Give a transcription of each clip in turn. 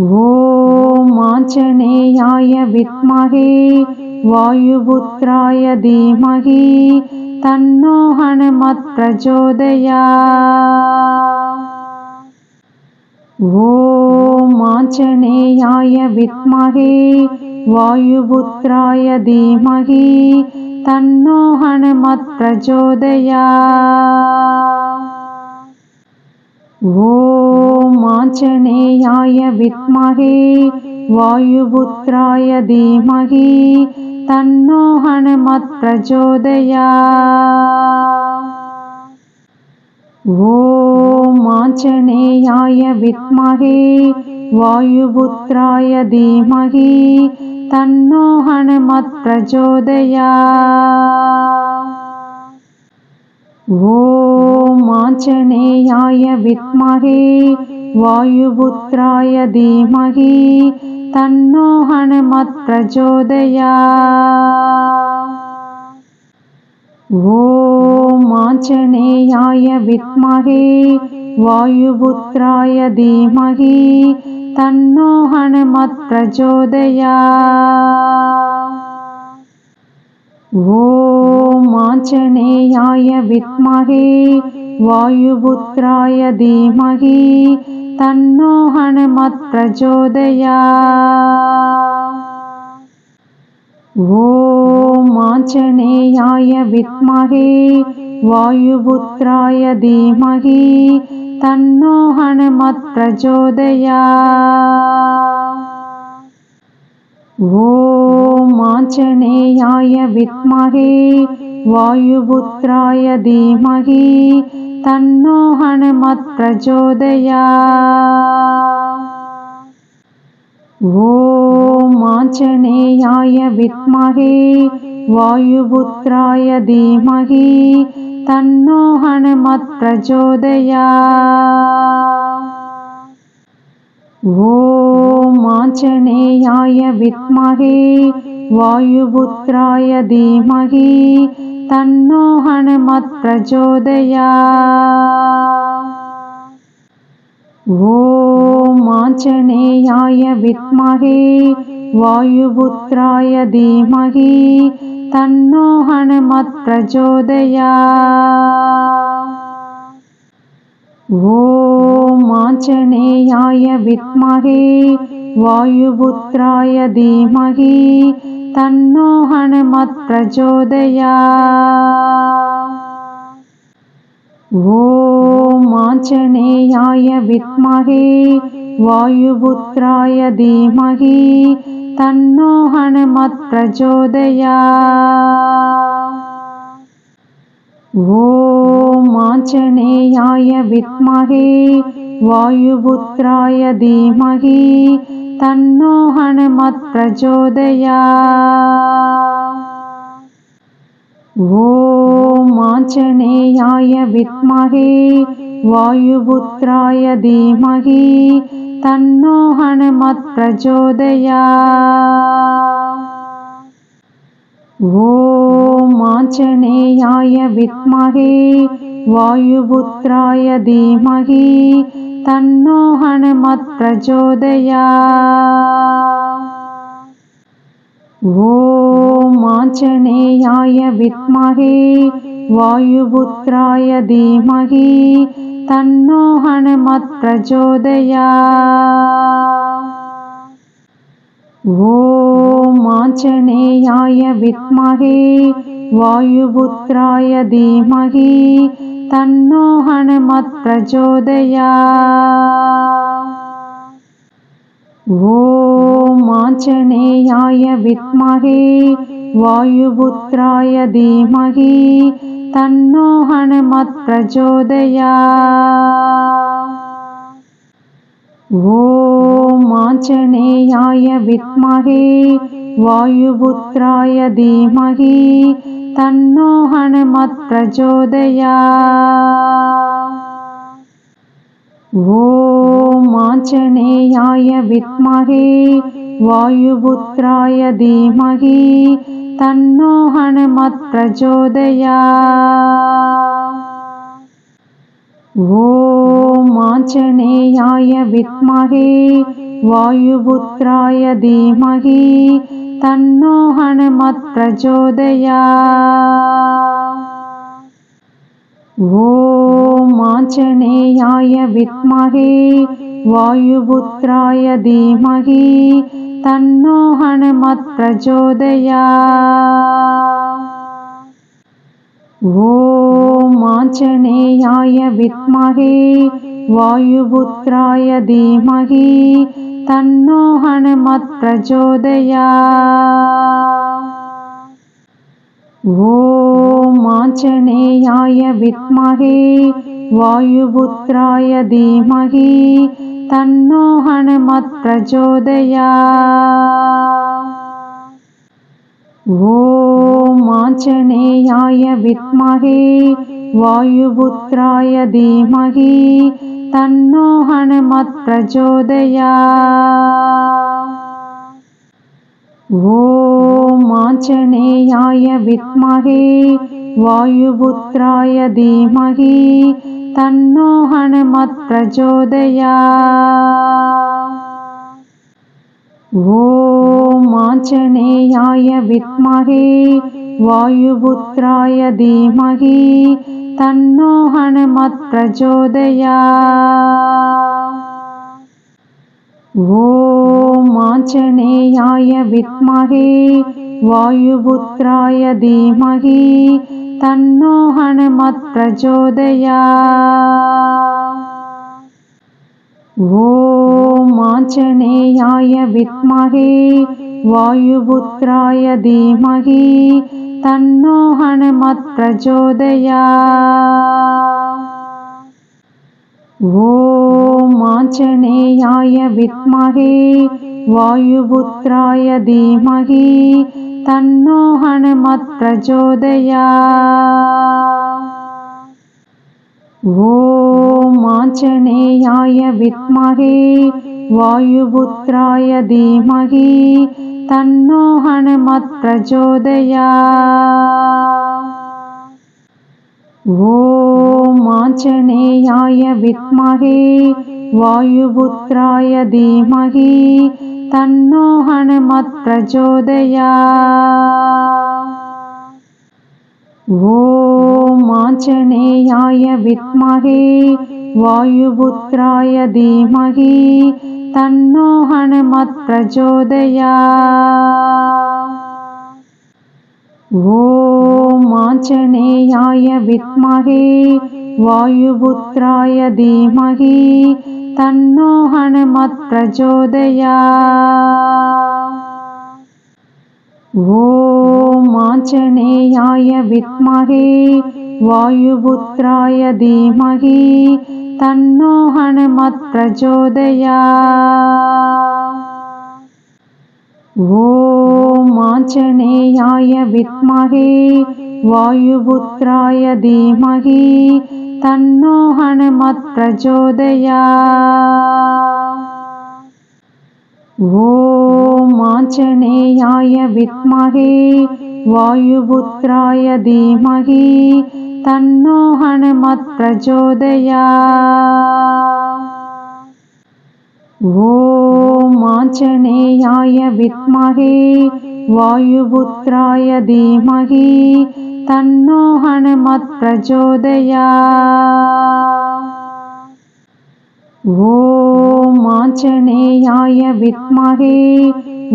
ॐ आञ्जनेयाय विद्महे वायुपुत्राय धीमहि तन्नो हनुमत्प्रचोदया ॐ आञ्जनेयाय विद्महे वायुपुत्राय धीमहि तन्नो हनुमत्प्रचोदया ॐ आञ्जनेयाय विद्महे वायुपुत्राय धीमहि तन्नो हनुमत्प्रचोदया ॐ आञ्जनेयाय विद्महे वायुपुत्राय धीमहि तन्नो हनुमत्प्रचोदया ॐ आञ्जनेयाय विद्महे वायुपुत्राय धीमहि तन्नो हनुमत्प्रचोदया ॐ आञ्जनेयाय विद्महे वायुपुत्राय धीमहि तन्नो हनुमत्प्रचोदया ॐ आञ्जनेयाय विद्महे वायुपुत्राय धीमहि तन्नो हनुमत्प्रचोदया। ॐ आञ्जनेयाय विद्महे वायुपुत्राय धीमहि तन्नो हनुमत्प्रचोदया। ॐ आञ्जनेयाय विद्महे वायुपुत्राय धीमहि तन्नो हनुमत्प्रचोदया ॐ आञ्जनेयाय विद्महे वायुपुत्राय धीमहि तन्नो हनुमत्प्रचोदया ॐ आञ्जनेयाय विद्महे वायुपुत्राय धीमहि तन्नो हनुमत्प्रचोदया ॐ आञ्जनेयाय विद्महे वायुपुत्राय धीमहि तन्नो हनुमत्प्रचोदया ॐ आञ्जनेयाय विद्महे वायुपुत्राय धीमहि तन्नो हनुमत्प्रचोदया ॐ आञ्जनेयाय विद्महे वायुपुत्राय धीमहि तन्नो हनुमत्प्रचोदया ॐ आञ्जनेयाय विद्महे वायुपुत्राय धीमहि तन्नो हनुमत्प्रचोदया ॐ आञ्जनेयाय विद्महे वायुपुत्राय धीमहि तन्नो हनुमत्प्रचोदया ॐ आञ्जनेयाय विद्महे वायुपुत्राय धीमहि तन्नो हनुमत्प्रचोदया ॐ आञ्जनेयाय विद्महे वायुपुत्राय धीमहि तन्नो हनुमत्प्रचोदया ॐ आञ्जनेयाय विद्महे वायुपुत्राय धीमहि तन्नो हनुमत्प्रचोदया ॐ आञ्जनेयाय विद्महे वायुपुत्राय धीमहि तन्नो हनुमत्प्रचोदया ॐ आञ्जनेयाय विद्महे वायुपुत्राय धीमहि तन्नो हनुमत्प्रचोदया ॐ आञ्जनेयाय विद्महे वायुपुत्राय धीमहि तन्नो हनुमत्प्रचोदया ॐ आञ्जनेयाय विद्महे वायुपुत्राय धीमहि तन्नो हनुमत्प्रचोदया ॐ आञ्जनेयाय विद्महे वायुपुत्राय धीमहि तन्नो हनुमत्प्रचोदया ॐ आञ्जनेयाय विद्महे वायुपुत्राय धीमहि तन्नो हनुमत्प्रचोदया ॐ आञ्जनेयाय विद्महे वायुपुत्राय धीमहि तन्नो हनुमत्प्रचोदया ॐ आञ्जनेयाय विद्महे वायुपुत्राय धीमहि तन्नो हनुमत्प्रचोदया ॐ आञ्जनेयाय विद्महे वायुपुत्राय धीमहि तन्नो हनुमत्प्रचोदया ॐ आञ्जनेयाय विद्महे वायुपुत्राय धीमहि तन्नो हनुमत्प्रचोदया ॐ आञ्जनेयाय विद्महे वायुपुत्राय धीमहि तन्नो हनुमत्प्रचोदया ॐ आञ्जनेयाय विद्महे वायुपुत्राय धीमहि तन्नो हनुमत्प्रचोदया आञ्जनेयाय विद्महे वायुपुत्राय धीमहि तन्नो हनुमत्प्रचोदया ॐ आञ्जनेयाय विद्महे वायुपुत्राय धीमहि तन्नो हनुमत्प्रचोदया ॐ आञ्जनेयाय विद्महे वायुपुत्राय धीमहि तन्नो हनुमत्प्रचोदया ॐ आञ्जनेयाय विद्महे वायुपुत्राय धीमहि तन्नो हनुमत्प्रचोदया ॐ आञ्जनेयाय विद्महे वायुपुत्राय धीमहि तन्नो हनुमत्प्रचोदया ॐ आञ्जनेयाय विद्महे वायुपुत्राय धीमहि तन्नो हनुमत्प्रचोदया ॐ आञ्जनेयाय विद्महे वायुपुत्राय धीमहि तन्नो हनुमत्प्रचोदया ॐ आञ्जनेयाय विद्महे वायुपुत्राय धीमहि तन्नो हनुमत्प्रचोदया ॐ आञ्जनेयाय विद्महे वायुपुत्राय धीमहि तन्नो हनुमत्प्रचोदया ॐ आञ्जनेयाय विद्महे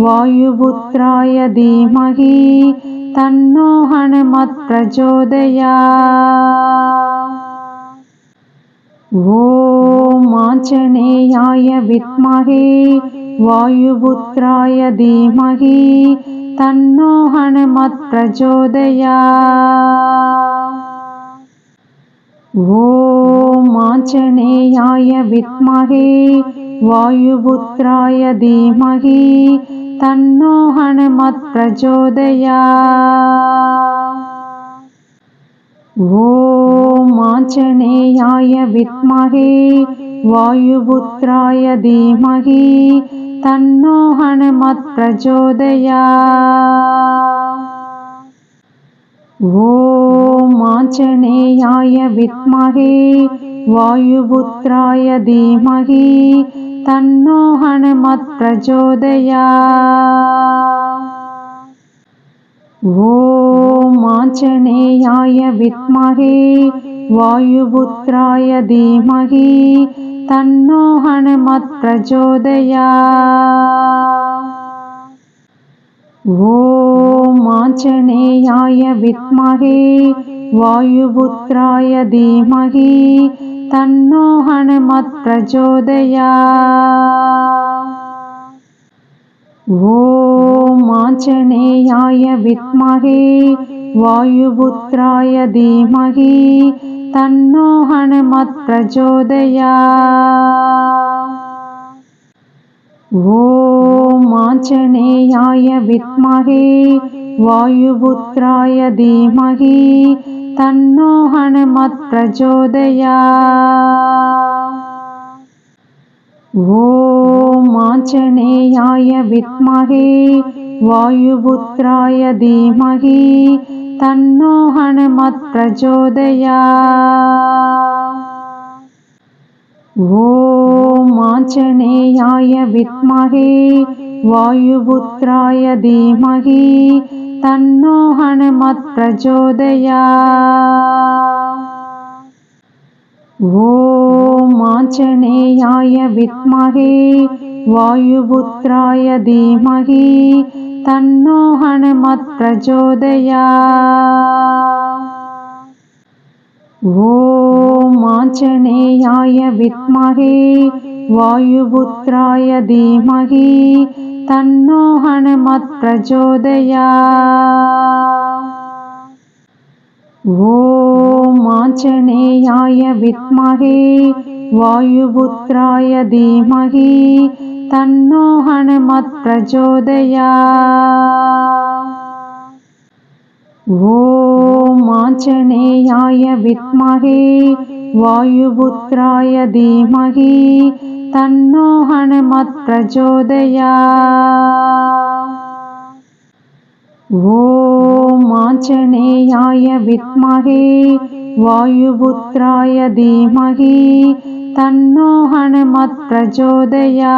वायुपुत्राय धीमहि तन्नो हनुमत्प्रचोदया ॐ आञ्जनेयाय विद्महे वायुपुत्राय धीमहि तन्नो हनुमत्प्रचोदया ॐ आञ्जनेयाय विद्महे वायुपुत्राय धीमहि तन्नो हनुमत्प्रचोदया ॐ आञ्जनेयाय विद्महे वायुपुत्राय धीमहि तन्नो हनुमत्प्रचोदया ॐ आञ्जनेयाय विद्महे वायुपुत्राय धीमहि तन्नो हनुमत्प्रचोदया ॐ आञ्जनेयाय विद्महे वायुपुत्राय धीमहि तन्नो हनुमत्प्रचोदया ॐ आञ्जनेयाय विद्महे वायुपुत्राय धीमहि तन्नो हनुमत्प्रचोदया ॐ आञ्जनेयाय विद्महे वायुपुत्राय धीमहि तन्नो हनुमत्प्रचोदया ॐ आञ्जनेयाय विद्महे वायुपुत्राय धीमहि तन्नो हनुमत्प्रचोदया ॐ आञ्जनेयाय विद्महे वायुपुत्राय धीमहि तन्नो हनुमत्प्रचोदया ॐ आञ्जनेयाय विद्महे वायुपुत्राय धीमहि तन्नो हनुमत्प्रचोदया ॐ आञ्जनेयाय विद्महे वायुपुत्राय धीमहि तन्नो हनुमत्प्रचोदया ॐ आञ्जनेयाय विद्महे वायुपुत्राय धीमहि तन्नो हनुमत्प्रचोदया ॐ आञ्जनेयाय विद्महे वायुपुत्राय धीमहि तन्नो हनुमत्प्रचोदया ॐ आञ्जनेयाय विद्महे वायुपुत्राय धीमहि तन्नो हनुमत्प्रचोदया ॐ आञ्जनेयाय विद्महे वायुपुत्राय धीमहि तन्नो हनुमत्प्रचोदया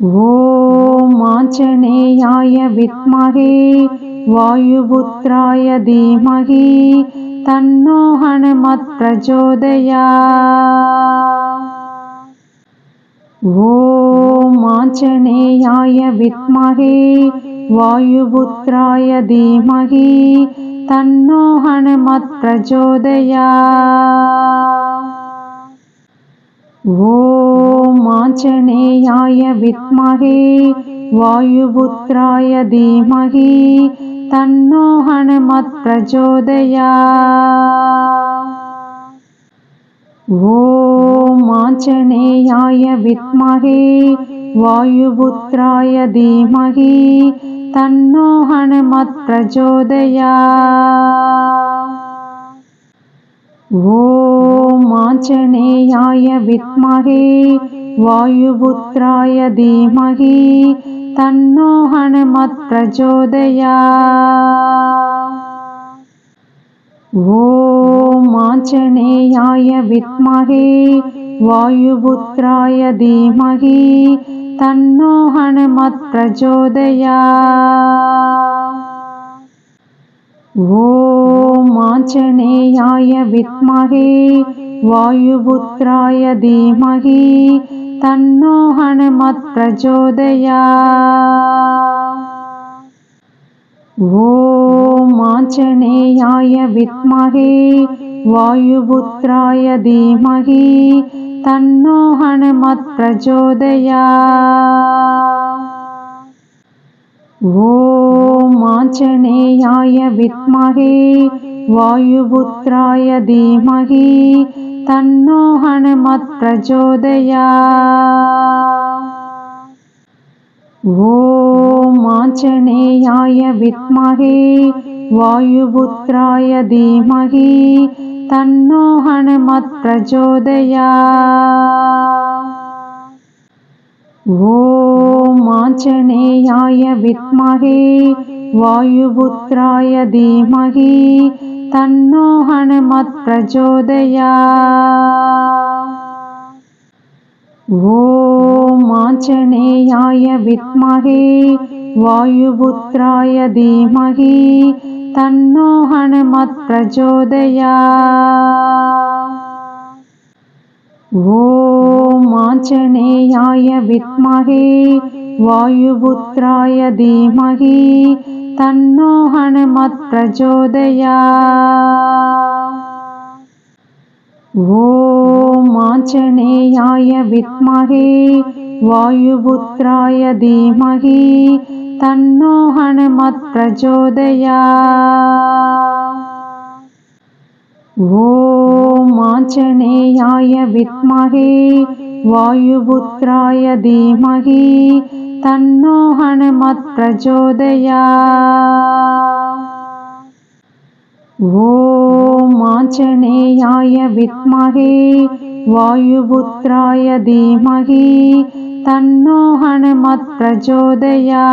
ॐ आञ्जनेयाय विद्महे वायुपुत्राय धीमहि तन्नो हनुमत्प्रचोदया आञ्जनेयाय विद्महे वायुपुत्राय धीमहि तन्नो हनुमत्प्रचोदया ॐ आञ्जनेयाय विद्महे वायुपुत्राय धीमहि तन्नो हनुमत्प्रचोदया ॐ आञ्जनेयाय विद्महे वायुपुत्राय धीमहि तन्नो हनुमत्प्रचोदया ॐ आञ्जनेयाय विद्महे वायुपुत्राय धीमहि तन्नो हनुमत्प्रचोदया ॐ आञ्जनेयाय विद्महे वायुपुत्राय धीमहि तन्नो हनुमत्प्रचोदया ॐ आञ्जनेयाय विद्महे वायुपुत्राय धीमहि तन्नो हनुमत्प्रचोदया ॐ आञ्जनेयाय विद्महे वायुपुत्राय धीमहि तन्नो हनुमत्प्रचोदया ॐ आञ्जनेयाय विद्महे वायुपुत्राय धीमहि तन्नो हनुमत्प्रचोदया ॐ आञ्जनेयाय विद्महे वायुपुत्राय धीमहि तन्नो हनुमत्प्रचोदया ॐ आञ्जनेयाय विद्महे वायुपुत्राय धीमहि तन्नो हनुमत्प्रचोदया ॐ आञ्जनेयाय विद्महे वायुपुत्राय धीमहि तन्नो हनुमत्प्रचोदया ॐ आञ्जनेयाय विद्महे वायुपुत्राय धीमहि तन्नो हनुमत्प्रचोदया ॐ आञ्जनेयाय विद्महे वायुपुत्राय धीमहि तन्नो हनुमत्प्रचोदया ॐ आञ्जनेयाय विद्महे वायुपुत्राय धीमहि तन्नो हनुमत्प्रचोदया ॐ आञ्जनेयाय विद्महे वायुपुत्राय धीमहि तन्नो हनुमत्प्रचोदया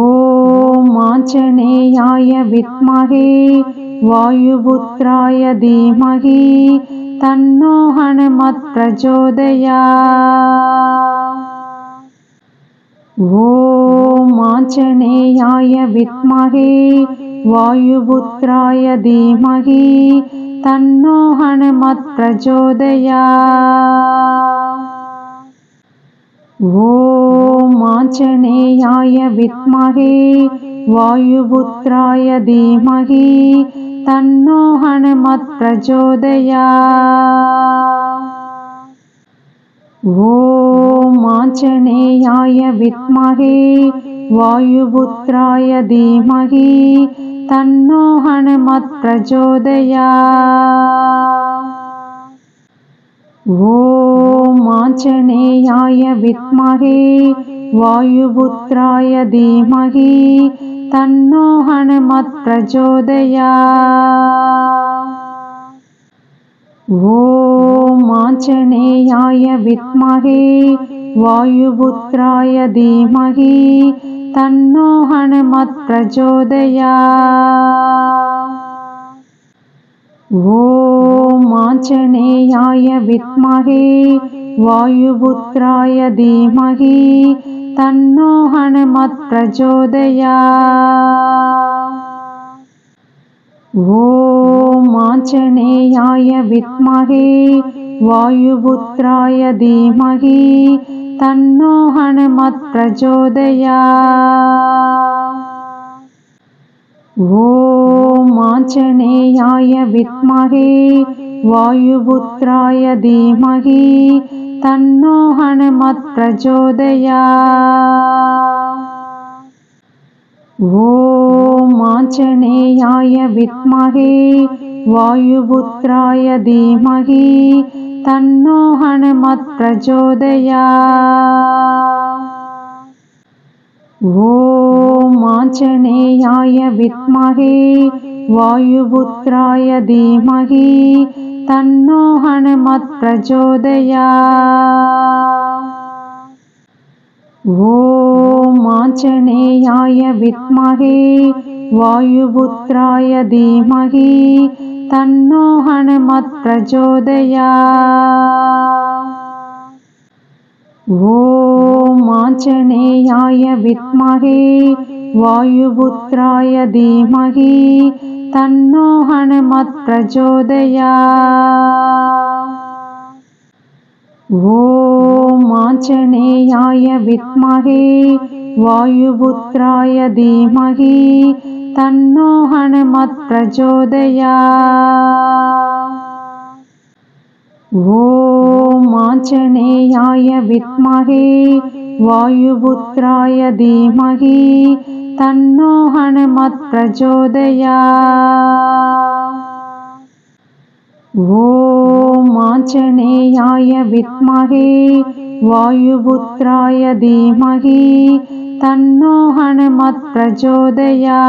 ॐ आञ्जनेयाय विद्महे वायुपुत्राय धीमहि तन्नो हनुमत्प्रचोदया ॐ आञ्जनेयाय विद्महे वायुपुत्राय धीमहि तन्नो हनुमत्प्रचोदया ॐ आञ्जनेयाय विद्महे वायुपुत्राय धीमहि तन्नो हनुमत्प्रचोदया ॐ आञ्जनेयाय विद्महे वायुपुत्राय धीमहि तन्नो हनुमत्प्रचोदया ॐ आञ्जनेयाय विद्महे वायुपुत्राय धीमहि तन्नो हनुमत्प्रचोदया ॐ आञ्जनेयाय विद्महे वायुपुत्राय धीमहि तन्नो हनुमत्प्रचोदया ॐ आञ्जनेयाय विद्महे वायुपुत्राय धीमहि तन्नो हनुमत्प्रचोदया ॐ आञ्जनेयाय विद्महे वायुपुत्राय धीमहि तन्नो हनुमत्प्रचोदया ॐ आञ्जनेयाय विद्महे वायुपुत्राय धीमहि तन्नो हनुमत्प्रचोदया ॐ आञ्जनेयाय विद्महे वायुपुत्राय धीमहि तन्नो हनुमत्प्रचोदया ॐ आञ्जनेयाय विद्महे वायुपुत्राय धीमहि तन्नो हनुमत्प्रचोदया ॐ आञ्जनेयाय विद्महे वायुपुत्राय धीमहि तन्नो हनुमत्प्रचोदया ॐ आञ्जनेयाय विद्महे वायुपुत्राय धीमहि तन्नो हनुमत्प्रचोदया ॐ आञ्जनेयाय विद्महे वायुपुत्राय धीमहि तन्नो हनुमत्प्रचोदया ॐ आञ्जनेयाय विद्महे वायुपुत्राय धीमहि तन्नो हनुमत्प्रचोदया ॐ आञ्जनेयाय विद्महे वायुपुत्राय धीमहि तन्नो हनुमत्प्रचोदया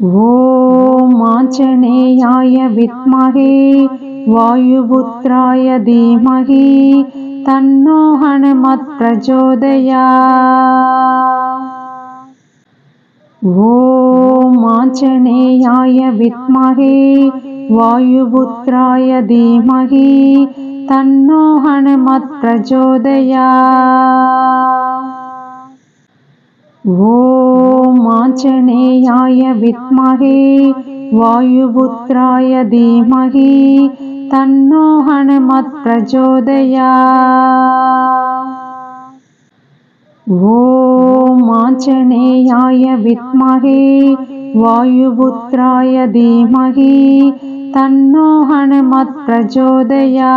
ॐ आञ्जनेयाय विद्महे वायुपुत्राय धीमहि तन्नो हनुमत्प्रचोदया ॐ आञ्जनेयाय विद्महे वायुपुत्राय धीमहि तन्नो हनुमत्प्रचोदया ॐ आञ्जनेयाय विद्महे वायुपुत्राय धीमहि तन्नो हनुमत्प्रचोदया ॐ आञ्जनेयाय विद्महे वायुपुत्राय धीमहि तन्नो हनुमत्प्रचोदया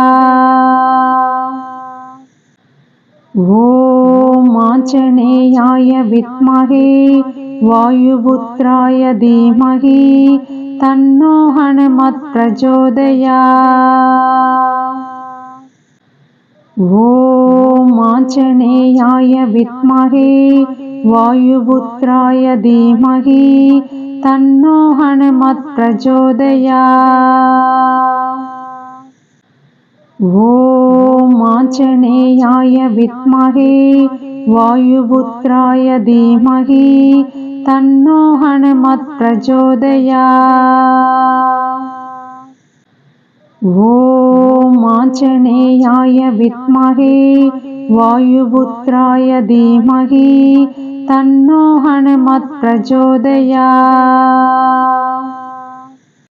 ॐ आञ्जनेयाय विद्महे वायुपुत्राय धीमहि तन्नो हनुमत्प्रचोदया ॐ आञ्जनेयाय विद्महे वायुपुत्राय धीमहि तन्नो हनुमत्प्रचोदया ॐ आञ्जनेयाय विद्महे वायुपुत्राय धीमहि तन्नो हनुमत्प्रचोदया ॐ आञ्जनेयाय विद्महे वायुपुत्राय धीमहि तन्नो हनुमत्प्रचोदया